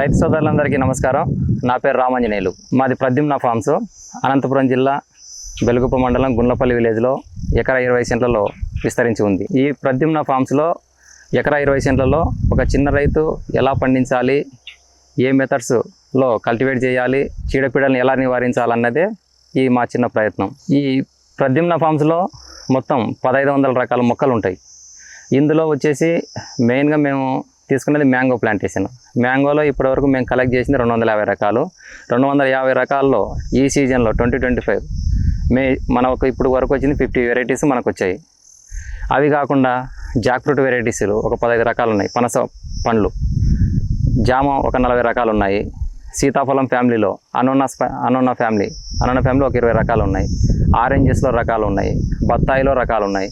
రైతు సోదరులందరికీ నమస్కారం. నా పేరు రామాంజనేయులు. మాది ప్రద్యుమ్న ఫార్మ్స్ అనంతపురం జిల్లా బెలుగుప్ప మండలం గుండ్లపల్లి విలేజ్లో ఎకరా ఇరవై సెంట్లలో విస్తరించి ఉంది. ఈ ప్రద్యుమ్న ఫార్మ్స్లో ఎకరా ఇరవై సెంట్లలో ఒక చిన్న రైతు ఎలా పండించాలి? ఏ మెథడ్స్లో కల్టివేట్ చేయాలి? చీడపీడలను ఎలా నివారించాలన్నదే ఈ మా చిన్న ప్రయత్నం. ఈ ప్రద్యుమ్న ఫార్మ్స్లో మొత్తం పదహైదు వందల రకాల మొక్కలు ఉంటాయి ఇందులో వచ్చేసి మెయిన్గా మేము తీసుకున్నది మ్యాంగో ప్లాంటేషన్. మ్యాంగోలో ఇప్పటివరకు మేము కలెక్ట్ చేసింది రెండు వందల యాభై రకాలు. రెండు వందల యాభై రకాల్లో ఈ సీజన్లో ట్వంటీ ట్వంటీ ఫైవ్ మే మనకు ఇప్పుడు వరకు వచ్చింది ఫిఫ్టీ వెరైటీస్ మనకు వచ్చాయి అవి కాకుండా జాక్ ఫ్రూట్ వెరైటీస్లు ఒక పదహైదు రకాలు ఉన్నాయి పనస పండ్లు జామ ఒక నలభై రకాలు ఉన్నాయి సీతాఫలం ఫ్యామిలీలో అనోనాస్ అనున్న ఫ్యామిలీ అనున్న ఫ్యామిలీ ఒక ఇరవై రకాలు ఉన్నాయి ఆరెంజెస్లో రకాలు ఉన్నాయి బత్తాయిలో రకాలు ఉన్నాయి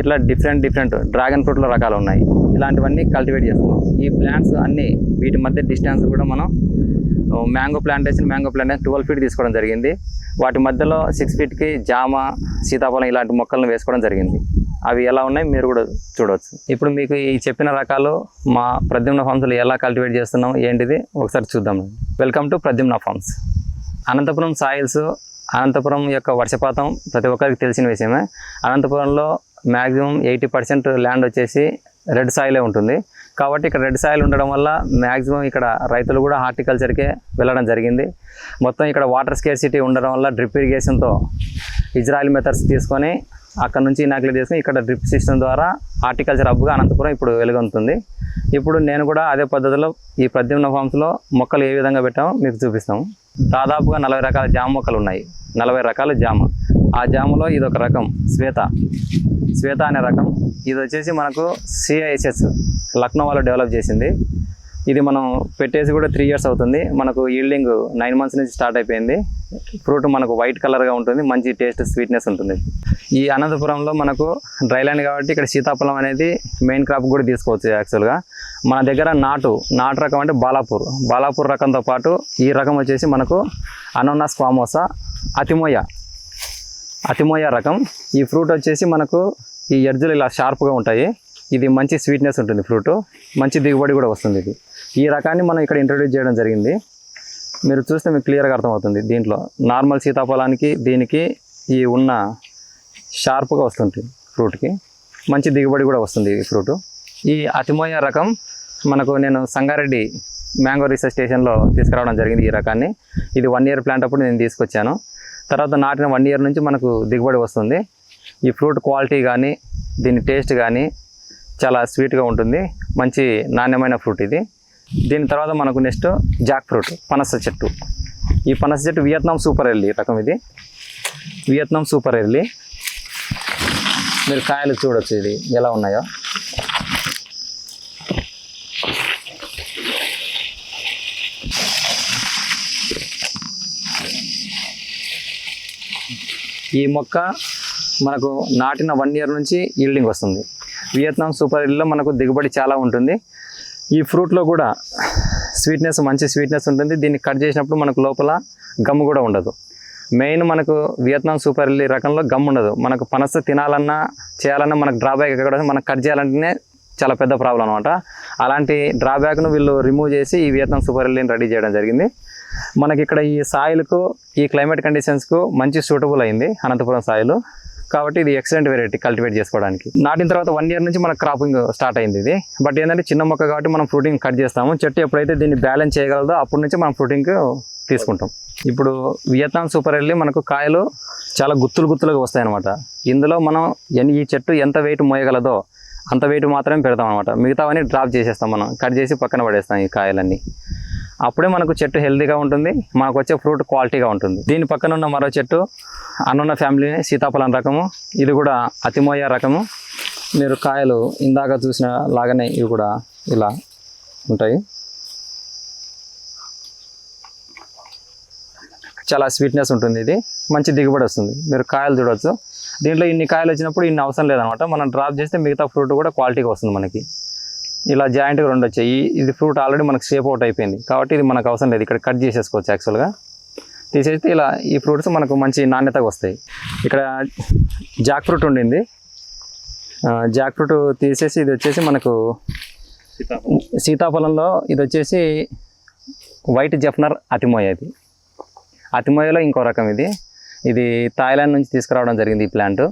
ఇట్లా డిఫరెంట్ డిఫరెంట్ డ్రాగన్ ఫ్రూట్లో రకాలు ఉన్నాయి ఇలాంటివన్నీ కల్టివేట్ చేస్తున్నాం. ఈ ప్లాంట్స్ అన్నీ వీటి మధ్య డిస్టెన్స్ కూడా మనం mango plantation mango plantation twelve feet తీసుకోవడం జరిగింది. వాటి మధ్యలో సిక్స్ ఫీట్కి జామ సీతాఫలం ఇలాంటి మొక్కలను వేసుకోవడం జరిగింది. అవి ఎలా ఉన్నాయి మీరు కూడా చూడవచ్చు ఇప్పుడు మీకు ఈ చెప్పిన రకాలు మా ప్రద్యుమ్న ఫార్మ్స్లో ఎలా కల్టివేట్ చేస్తున్నాం ఏంటిది ఒకసారి చూద్దాం. Welcome to Pradyumna farms Anantapuram soils Anantapuram యొక్క వర్షపాతం ప్రతి ఒక్కరికి తెలిసిన విషయమే. అనంతపురంలో మ్యాక్సిమం ఎయిటీ పర్సెంట్ ల్యాండ్ వచ్చేసి రెడ్ సాయిలే ఉంటుంది. కాబట్టి ఇక్కడ రెడ్ సాయిల్ ఉండడం వల్ల మ్యాక్సిమం ఇక్కడ రైతులు కూడా హార్టికల్చర్కే వెళ్ళడం జరిగింది. మొత్తం ఇక్కడ వాటర్ స్కేర్సిటీ ఉండడం వల్ల డ్రిప్ ఇరిగేషన్తో ఇజ్రాయిల్ మెథడ్స్ తీసుకొని అక్కడ నుంచి ఇనాక్యులేట్ చేసుకొని ఇక్కడ డ్రిప్ సిస్టమ్ ద్వారా హార్టికల్చర్ హబ్గా అనంతపురం ఇప్పుడు వెలుగొందుతుంది. ఇప్పుడు నేను కూడా అదే పద్ధతిలో ఈ ప్రద్యుమ్న ఫామ్స్లో మొక్కలు ఏ విధంగా పెట్టామో మీకు చూపిస్తాము. దాదాపుగా నలభై రకాల జామ మొక్కలు ఉన్నాయి. నలభై రకాల జామ. ఆ జామలో ఇది ఒక రకం శ్వేత. శ్వేత అనే రకం. ఇది వచ్చేసి మనకు సిఐఎస్ఎస్ లక్నో వాళ్ళు డెవలప్ చేసింది. ఇది మనం పెట్టేసి కూడా త్రీ ఇయర్స్ అవుతుంది. మనకు ఈల్డింగ్ నైన్ మంత్స్ నుంచి స్టార్ట్ అయిపోయింది. ఫ్రూట్ మనకు వైట్ కలర్గా ఉంటుంది మంచి టేస్ట్ స్వీట్నెస్ ఉంటుంది. ఈ అనంతపురంలో మనకు డ్రై ల్యాండ్ కాబట్టి ఇక్కడ సీతాఫలం అనేది మెయిన్ క్రాప్ కూడా తీసుకోవచ్చు యాక్చువల్గా. మన దగ్గర నాటు నాటు రకం అంటే బాలాపూర్. బాలాపూర్ రకంతో పాటు ఈ రకం వచ్చేసి మనకు అనోనాస్ ఫామోసా అతిమోయ అతిమోయ రకం. ఈ ఫ్రూట్ వచ్చేసి మనకు ఈ ఎడ్జులు ఇలా షార్ప్గా ఉంటాయి. ఇది మంచి స్వీట్నెస్ ఉంటుంది ఫ్రూట్. మంచి దిగుబడి కూడా వస్తుంది ఇది. ఈ రకాన్ని మనం ఇక్కడ ఇంట్రొడ్యూస్ చేయడం జరిగింది. మీరు చూస్తే మీకు క్లియర్గా అర్థమవుతుంది. దీంట్లో నార్మల్ సీతాఫలానికి దీనికి ఈ ఉన్న షార్ప్గా వస్తుంటుంది ఫ్రూట్కి మంచి దిగుబడి కూడా వస్తుంది ఈ ఫ్రూట్ ఈ అతిమోయ రకం మనకు నేను సంగారెడ్డి మ్యాంగో రీసెర్చ్ స్టేషన్లో తీసుకురావడం జరిగింది ఈ రకాన్ని. ఇది వన్ ఇయర్ ప్లాంట్ అప్పుడు నేను తీసుకొచ్చాను. తర్వాత నాటిన వన్ ఇయర్ నుంచి మనకు దిగుబడి వస్తుంది. ఈ ఫ్రూట్ క్వాలిటీ కానీ దీని టేస్ట్ కానీ చాలా స్వీట్గా ఉంటుంది. మంచి నాణ్యమైన ఫ్రూట్ ఇది. దీని తర్వాత మనకు నెక్స్ట్ జాక్ ఫ్రూట్ పనస చెట్టు. ఈ పనస చెట్టు వియత్నాం సూపర్ ఎర్లీ రకం ఇది. వియత్నాం సూపర్ ఎర్లీ మీరు కాయలు చూడొచ్చు ఇది ఎలా ఉన్నాయో. ఈ మొక్క మనకు నాటిన వన్ ఇయర్ నుంచి ఈల్డింగ్ వస్తుంది. వియత్నాం సూపర్ ఇల్లో మనకు దిగుబడి చాలా ఉంటుంది. ఈ ఫ్రూట్లో కూడా స్వీట్నెస్ మంచి స్వీట్నెస్ ఉంటుంది. దీన్ని కట్ చేసినప్పుడు మనకు లోపల గమ్ కూడా ఉండదు. మెయిన్ మనకు వియత్నాం సూపర్ ఇల్లి రకంలో గమ్ ఉండదు. మనకు పనస తినాలన్నా చేయాలన్నా మనకు డ్రాబ్యాక్ ఎక్కడ మనకు కట్ చేయాలంటేనే చాలా పెద్ద ప్రాబ్లం అనమాట అలాంటి డ్రాబ్యాక్ను వీళ్ళు రిమూవ్ చేసి ఈ వియత్నాం సూపర్ ఇల్లీని రెడీ చేయడం జరిగింది. మనకి ఇక్కడ ఈ సాయిల్కు ఈ క్లైమేట్ కండిషన్స్కు మంచి సూటబుల్ అయింది అనంతపురం సాయిలు. కాబట్టి ఇది ఎక్సలెంట్ వెరైటీ కల్టివేట్ చేసుకోవడానికి. నాటిన తర్వాత వన్ ఇయర్ నుంచి మన క్రాపింగ్ స్టార్ట్ అయింది ఇది. బట్ ఏంటంటే చిన్న మొక్క కాబట్టి మనం ఫ్రూటింగ్ కట్ చేస్తాము. చెట్టు ఎప్పుడైతే దీన్ని బ్యాలెన్స్ చేయగలదో అప్పటి నుంచి మనం ఫ్రూటింగ్ తీసుకుంటాం. ఇప్పుడు వియత్నాం సూపర్ వెళ్ళి మనకు కాయలు చాలా గుత్తులు గుత్తులుగా వస్తాయి అనమాట ఇందులో మనం ఈ చెట్టు ఎంత వెయిట్ మోయగలదో అంత వెయిట్ మాత్రమే పెడతాం అనమాట మిగతావన్నీ డ్రాప్ చేసేస్తాం మనం. కట్ చేసి పక్కన పడేస్తాం ఈ కాయలన్నీ. అప్పుడే మనకు చెట్టు హెల్తీగా ఉంటుంది మనకు వచ్చే ఫ్రూట్ క్వాలిటీగా ఉంటుంది. దీని పక్కన ఉన్న మరో చెట్టు అనున్న ఫ్యామిలీ సీతాఫలం రకము ఇది కూడా అతిమోయ రకము. మీరు కాయలు ఇందాక చూసిన లాగానే ఇవి కూడా ఇలా ఉంటాయి. చాలా స్వీట్నెస్ ఉంటుంది ఇది మంచి దిగుబడి వస్తుంది. మీరు కాయలు చూడవచ్చు దీంట్లో ఇన్ని కాయలు వచ్చినప్పుడు ఇన్ని అవసరం లేదనమాట. మనం డ్రాప్ చేస్తే మిగతా ఫ్రూట్ కూడా క్వాలిటీగా వస్తుంది మనకి. ఇలా జాయింట్గా రెండు వచ్చాయి. ఈ- ఇది ఫ్రూట్ ఆల్రెడీ మనకు షేప్ అవుట్ అయిపోయింది. కాబట్టి ఇది మనకు అవసరం లేదు. ఇక్కడ కట్ చేసేసుకోవచ్చు యాక్చువల్గా. తీసేస్తే ఇలా ఈ ఫ్రూట్స్ మనకు మంచి నాణ్యతగా వస్తాయి. ఇక్కడ జాక్ ఫ్రూట్ ఉండింది. జాక్ ఫ్రూట్ తీసేసి ఇది వచ్చేసి మనకు సీతాఫలంలో ఇది వచ్చేసి వైట్ జఫ్నర్ అతిమోయ ఇది. అతిమోయలో ఇంకో రకం ఇది. ఇది థాయిలాండ్ నుంచి తీసుకురావడం జరిగింది ఈ ప్లాంట్.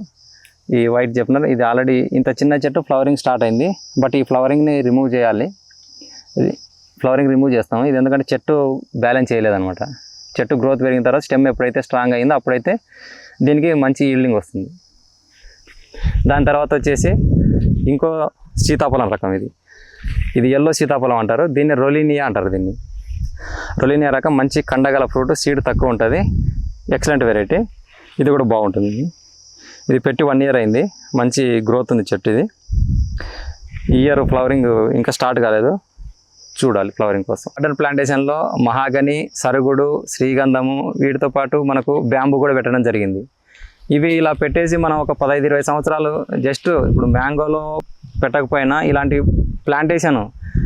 ఈ వైట్ జఫ్నర్ ఇది ఆల్రెడీ ఇంత చిన్న చెట్టు ఫ్లవరింగ్ స్టార్ట్ అయింది. బట్ ఈ ఫ్లవరింగ్ని రిమూవ్ చేయాలి. ఇది ఫ్లవరింగ్ రిమూవ్ చేస్తాము. ఇది ఎందుకంటే చెట్టు బ్యాలెన్స్ చేయలేదనమాట చెట్టు గ్రోత్ పెరిగిన తర్వాత స్టెమ్ ఎప్పుడైతే స్ట్రాంగ్ అయిందో అప్పుడైతే దీనికి మంచి ఈల్డింగ్ వస్తుంది. దాని తర్వాత వచ్చేసి ఇంకో సీతాఫలం రకం ఇది. ఇది ఎల్లో సీతాఫలం అంటారు. దీన్ని రొలీనియా అంటారు దీన్ని. రొలీనియా రకం మంచి కండగల ఫ్రూట్ సీడ్ తక్కువ ఉంటుంది. ఎక్సలెంట్ వెరైటీ ఇది కూడా బాగుంటుంది. ఇది పెట్టి వన్ ఇయర్ అయింది. మంచి గ్రోత్ ఉంది చెట్టు ఇది ఇయర్ ఫ్లవరింగ్ ఇంకా స్టార్ట్ కాలేదు. చూడాలి ఫ్లవరింగ్ కోసం. గార్డెన్ ప్లాంటేషన్లో మహాగని సరుగుడు శ్రీగంధము వీటితో పాటు మనకు బ్యాంబు కూడా పెట్టడం జరిగింది. ఇవి ఇలా పెట్టేసి మనం ఒక పదహైదు ఇరవై సంవత్సరాలు జస్ట్ ఇప్పుడు మ్యాంగోలో పెట్టకపోయినా ఇలాంటి ప్లాంటేషన్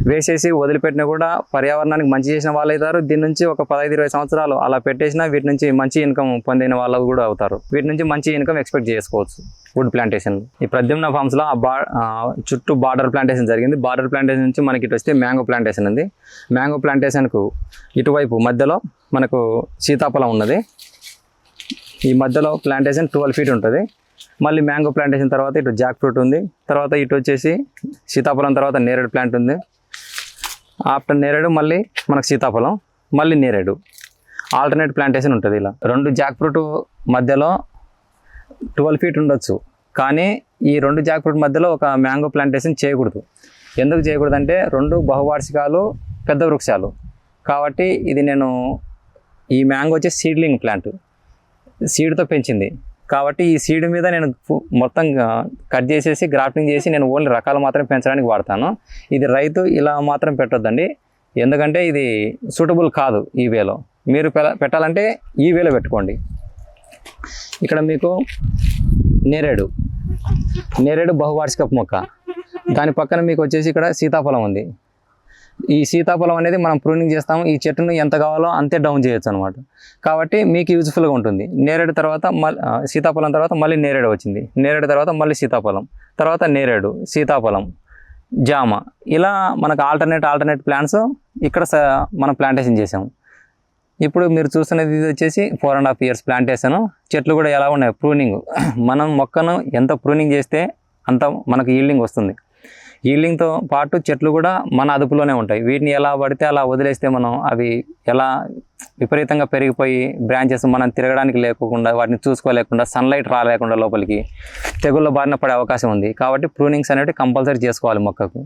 వేసేసి వదిలిపెట్టినా కూడా పర్యావరణానికి మంచి చేసిన వాళ్ళు అవుతారు దీని నుంచి ఒక పదహైదు ఇరవై సంవత్సరాలు అలా పెట్టేసినా వీటి నుంచి మంచి ఇన్కమ్ పొందిన వాళ్ళు కూడా అవుతారు. వీటి నుంచి మంచి ఇన్కమ్ ఎక్స్పెక్ట్ చేసుకోవచ్చు వుడ్ ప్లాంటేషన్. ఈ ప్రద్యుమ్న ఫార్మ్స్లో ఆ బా చుట్టూ బార్డర్ ప్లాంటేషన్ జరిగింది. బార్డర్ ప్లాంటేషన్ నుంచి మనకి ఇటు వస్తే మ్యాంగో ప్లాంటేషన్ ఉంది. మ్యాంగో ప్లాంటేషన్కు ఇటువైపు మధ్యలో మనకు సీతాఫలం ఉన్నది. ఈ మధ్యలో ప్లాంటేషన్ ట్వెల్వ్ ఫీట్ ఉంటుంది. మళ్ళీ మ్యాంగో ప్లాంటేషన్ తర్వాత ఇటు జాక్ ఫ్రూట్ ఉంది. తర్వాత ఇటు వచ్చేసి సీతాఫలం తర్వాత నేరేడు ప్లాంట్ ఉంది. ఆఫ్టర్ నేరేడు మళ్ళీ మనకు సీతాఫలం మళ్ళీ నేరేడు. ఆల్టర్నేట్ ప్లాంటేషన్ ఉంటుంది ఇలా. రెండు జాక్ ఫ్రూట్ మధ్యలో ట్వెల్వ్ ఫీట్ ఉండొచ్చు. కానీ ఈ రెండు జాక్ ఫ్రూట్ మధ్యలో ఒక మ్యాంగో ప్లాంటేషన్ చేయకూడదు. ఎందుకు చేయకూడదు అంటే రెండు బహువార్షికాలు పెద్ద వృక్షాలు. కాబట్టి ఇది నేను ఈ మ్యాంగో వచ్చి సీడ్లింగ్ ప్లాంట్. సీడ్తో పెంచింది. కాబట్టి ఈ సీడ్ మీద నేను మొత్తం కట్ చేసేసి గ్రాఫ్టింగ్ చేసి నేను ఓన్లీ రకాలు మాత్రమే పెంచడానికి వాడతాను. ఇది రైతు ఇలా మాత్రం పెట్టొద్దండి. ఎందుకంటే ఇది సూటబుల్ కాదు ఈ వేలో. మీరు పెట్టాలంటే ఈ వేలో పెట్టుకోండి. ఇక్కడ మీకు నేరేడు. నేరేడు బహువార్షిక మొక్క. దాని పక్కన మీకు వచ్చేసి ఇక్కడ సీతాఫలం ఉంది. ఈ సీతాఫలం అనేది మనం ప్రూనింగ్ చేస్తాము. ఈ చెట్టును ఎంత కావాలో అంతే డౌన్ చేయొచ్చు అనమాట కాబట్టి మీకు యూజ్ఫుల్గా ఉంటుంది. నేరేడు తర్వాత మళ్ళీ సీతాఫలం తర్వాత మళ్ళీ నేరేడు వచ్చింది. నేరేడు తర్వాత మళ్ళీ సీతాఫలం. తర్వాత నేరేడు సీతాఫలం జామ. ఇలా మనకు ఆల్టర్నేట్ ఆల్టర్నేట్ ప్లాంట్స్ ఇక్కడ మనం ప్లాంటేషన్ చేసాము ఇప్పుడు మీరు చూస్తున్నది ఇది వచ్చేసి four and half years plantation చెట్లు కూడా ఎలా ఉన్నాయి? ప్రూనింగ్ మనం మొక్కను ఎంత ప్రూనింగ్ చేస్తే అంత మనకు ఈల్డింగ్ వస్తుంది. ఈల్డింగ్తో పాటు చెట్లు కూడా మన అదుపులోనే ఉంటాయి. వీటిని ఎలా పడితే అలా వదిలేస్తే మనం అవి ఎలా విపరీతంగా పెరిగిపోయి బ్రాంచెస్ మనం తిరగడానికి లేకుండా వాటిని చూసుకోలేకుండా సన్లైట్ రాలేకుండా లోపలికి తెగుళ్ళ బారిన పడే అవకాశం ఉంది. కాబట్టి ప్రూనింగ్స్ అనేవి కంపల్సరీ చేసుకోవాలి మొక్కకు.